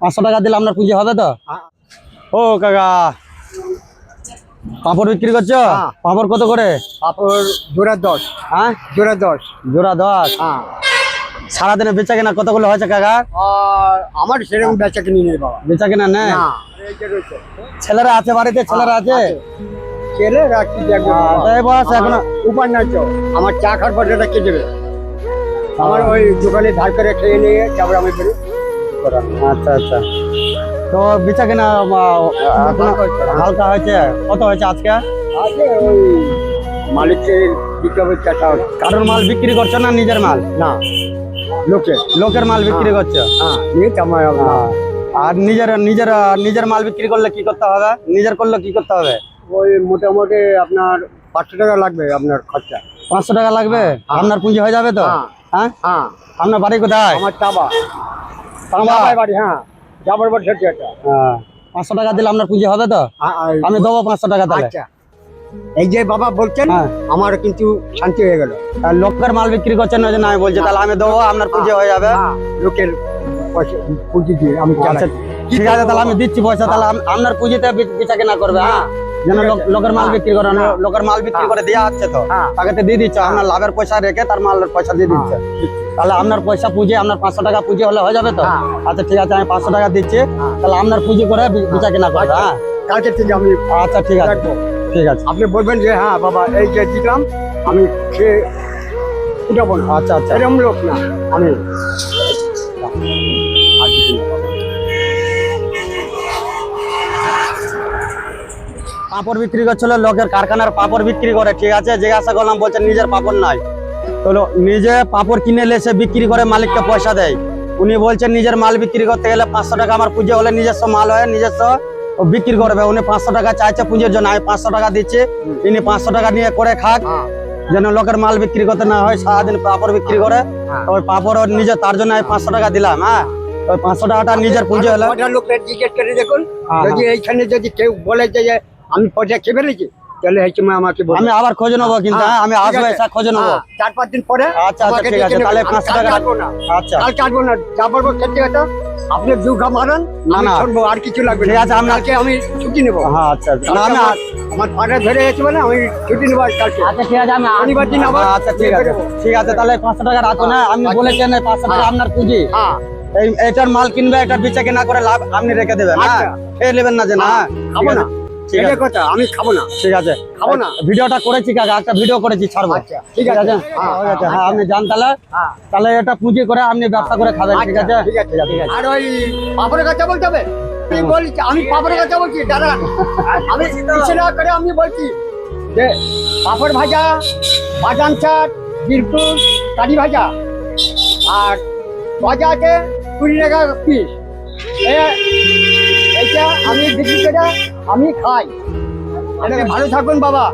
পাঁচশো টাকা দিলে আপনার পুঁজি হবে তো? ও কাকা। পাঁপড় বিক্রি করছ? হ্যাঁ। পাঁপড় কত করে? পাপড় জোড়া দশ। হ্যাঁ? জোড়া দশ। জোড়া দশ? হ্যাঁ। সারাদিনে বেচা কেনা কতগুলো হয়েছে কাকা? আমার সেরকম বেচা কিনি নেই বাবা। বেচা কিনা নেই? ছেলেরা আছে বাড়িতে? ছেলেরা আছে? ছেলে বস এখনও আমার উপায় নাই তো আমার চা খাওয়ার পয়সাটা কে দেবে। আমার ওই দোকানে ধার করে খেয়ে নিয়ে তারপরে আমি বেরো আচ্ছা আচ্ছা। তো বেচা কিনা হালকা হয়েছে? কত হয়েছে আজকে? হবে চাটা কারোর মাল বিক্রি করছ না নিজের মাল? না। লোকে লোকের মাল বিক্রি করছ? হ্যাঁ আহ, আর নিজের নিজের নিজের মাল বিক্রি করলে কি করতে হবে? নিজের করলে কি করতে হবে? ওই মোটামুটি আপনার পাঁচশো টাকা লাগবে আপনার খরচা। পাঁচশো টাকা লাগবে? আপনার পুঁজি হয়ে যাবে তো? হ্যাঁ। হ্যাঁ? হ্যাঁ। আপনার বাড়ি কোথায়? আমার চাবা। বাড়ি হ্যাঁ। জামার বাড়ি সেটি একটা হ্যাঁ। পাঁচশো টাকা দিলে আপনার পুঁজি হবে তো? আমি দেবো পাঁচশো টাকা তাহলে। আচ্ছা। এই যে বাবা বলছেন হ্যাঁ। আমার কিন্তু শান্তি হয়ে গেল। লোকের মাল বিক্রি করছেন না বলছে আমি বলছি তাহলে আমি দেবো আপনার পুঁজি হয়ে যাবে। হ্যাঁ, লোকের পুজো দিয়ে আমি আচ্ছা। ঠিক আছে তাহলে আমি দিচ্ছি পয়সা তাহলে আপনার পুঁজিতে বেচা কেনা করবে হ্যাঁ? যেন লোক- লোকের মাল বিক্রি করে না, লোকের মাল বিক্রি করে দেওয়া হচ্ছে তো। হ্যাঁ। তাকে তো দিয়ে দিচ্ছে আপনার লাভের পয়সা রেখে তার মালের পয়সা দিয়ে দিচ্ছে। তাহলে আপনার পয়সা পুঁজি আপনার পাঁচশো টাকা পুঁজি হলে হয়ে যাবে তো? হ্যাঁ। আচ্ছা ঠিক আছে আমি পাঁচশো টাকা দিচ্ছি। তাহলে আপনার পুঁজি করে বেচা কেনা করবে হ্যাঁ? কালকে থেকে আমি আচ্ছা ঠিক আছে। ঠিক আছে। আপনি বলবেন যে হ্যাঁ বাবা এই যে দিলাম আমি খেয়ে উঠাবো আচ্ছা আচ্ছা। এরকম লোক না। আমি পাপড় বিক্রি করছিল লোকের কারখানার পাপড় বিক্রি করে ঠিক আছে? জিজ্ঞাসা করলাম বলছে নিজের পাপড় নাই। তো নিজে পাপড় কিনে এলে সে বিক্রি করে মালিককে পয়সা দেয়। উনি বলছেন নিজের মাল বিক্রি করতে গেলে পাঁচশো টাকা আমার পুঁজি হলে নিজস্ব মাল হয় নিজস্ব বিক্রি করবে। উনি পাঁচশো টাকা চাইছে পুঁজির জন্য আমি পাঁচশো টাকা দিচ্ছি। ইনি পাঁচশো টাকা নিয়ে করে খাক হ্যাঁ। যেন লোকের মাল বিক্রি করতে না হয় সারাদিন পাপড় বিক্রি করে। হ্যাঁ। ওই পাপড় নিজে তার জন্য আমি পাঁচশো টাকা দিলাম হ্যাঁ? ওই পাঁচশো টাকাটা নিজের পুঁজি হলে লোকের জিজ্ঞেস করে দেখুন। হ্যাঁ, যদি এইখানে যদি কেউ বলে যে আমি পয়সা খেয়ে ফেলেছি তাহলে সময় আমাকে আমি আবার খোঁজ নেব কিন্তু হ্যাঁ, আমি আসব। এসে খোঁজ নেব হ্যাঁ, চার পাঁচ দিন পরে আচ্ছা আচ্ছা ঠিক আছে তাহলে। পাঁচশো টাকা কাটবো না আচ্ছা কাল কাটবো না যা বলব সত্যি কথা আপনি দুঘা মারান না, না। শুনব আর কিছু লাগবে ঠিক না। আছে, কালকে আমি ছুটি নেব হ্যাঁ আচ্ছা আচ্ছা। না আমি আমার- আমার ধরে গেছে মানে আমি ছুটি নেব কালকে আচ্ছা ঠিক আছে আমি শনিবার দিন আবার আচ্ছা ঠিক আছে ঠিক আছে তাহলে পাঁচশো টাকা রাখুন হ্যাঁ আপনি আচ্ছা। বলেছেন পাঁচশো টাকা হ্যাঁ। আপনার পুঁজি হ্যাঁ এই এটার মাল কিনবে এটার বেচা কেনা করে লাভ আপনি রেখে দেবেন হ্যাঁ। খেয়ে নেবেন না যে না হ্যাঁ, খাব না ঠিক আছে। কথা আমি খাব না। ঠিক আছে। খাব না। ভিডিওটা করেছি কাকা একটা ভিডিও করেছি ছাড়বো। আচ্ছা, ঠিক আছে। হ্যাঁ, হ্যাঁ আপনি যান তাহলে। হ্যাঁ। তাহলে এটা পুঁজি করে আপনি ব্যবসা করে খাবেন ঠিক আচ্ছা, আছে? ঠিক আছে আর ওই পাপড়ের কথা বলতে হবে? আমি বলছি আমি পাপড়ের কথা বলছি দাঁড়ান আমি কিছু না করে আমি বলছি যে পাপড় ভাজা বাদাম চাট বিরপুর কারি ভাজা আর ভাজা আছে কুড়ি টাকা পিস আমি বিক্রি করে আমি খাই। ভালো থাকুন বাবা।